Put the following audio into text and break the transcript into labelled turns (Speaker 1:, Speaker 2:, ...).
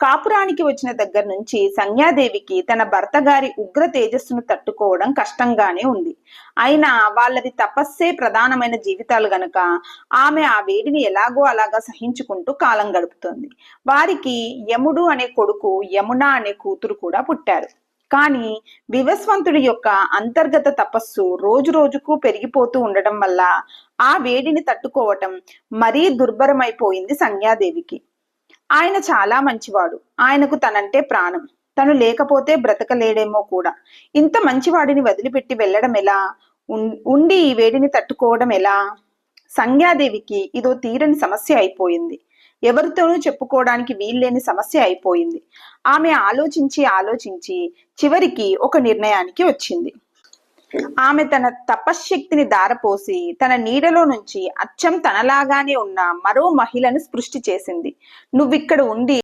Speaker 1: కాపురానికి వచ్చిన దగ్గర నుంచి సంధ్యాదేవికి తన భర్త గారి ఉగ్ర తేజస్సును తట్టుకోవడం కష్టంగానే ఉంది. అయినా వాళ్ళది తపస్సే ప్రధానమైన జీవితాలు గనుక ఆమె ఆ వేడిని ఎలాగో అలాగా సహించుకుంటూ కాలం గడుపుతోంది. వారికి యముడు అనే కొడుకు యమున అనే కూతురు కూడా పుట్టారు. కానీ వివస్వంతుడి యొక్క అంతర్గత తపస్సు రోజు రోజుకు పెరిగిపోతూ ఉండటం వల్ల ఆ వేడిని తట్టుకోవటం మరీ దుర్భరమైపోయింది సంధ్యాదేవికి. ఆయన చాలా మంచివాడు. ఆయనకు తనంటే ప్రాణం. తను లేకపోతే బ్రతకలేడేమో కూడా. ఇంత మంచివాడిని వదిలిపెట్టి వెళ్ళడం ఎలా? ఉండి ఈ వేడిని తట్టుకోవడం ఎలా? సంధ్యాదేవికి ఇదో తీరని సమస్య అయిపోయింది. ఎవరితోనూ చెప్పుకోవడానికి వీల్లేని సమస్య అయిపోయింది. ఆమె ఆలోచించి ఆలోచించి చివరికి ఒక నిర్ణయానికి వచ్చింది. ఆమె తన తపశ్శక్తిని దారపోసి తన నీడలో నుంచి అచ్చం తనలాగానే ఉన్న మరో మహిళను సృష్టి చేసింది. నువ్విక్కడ ఉండి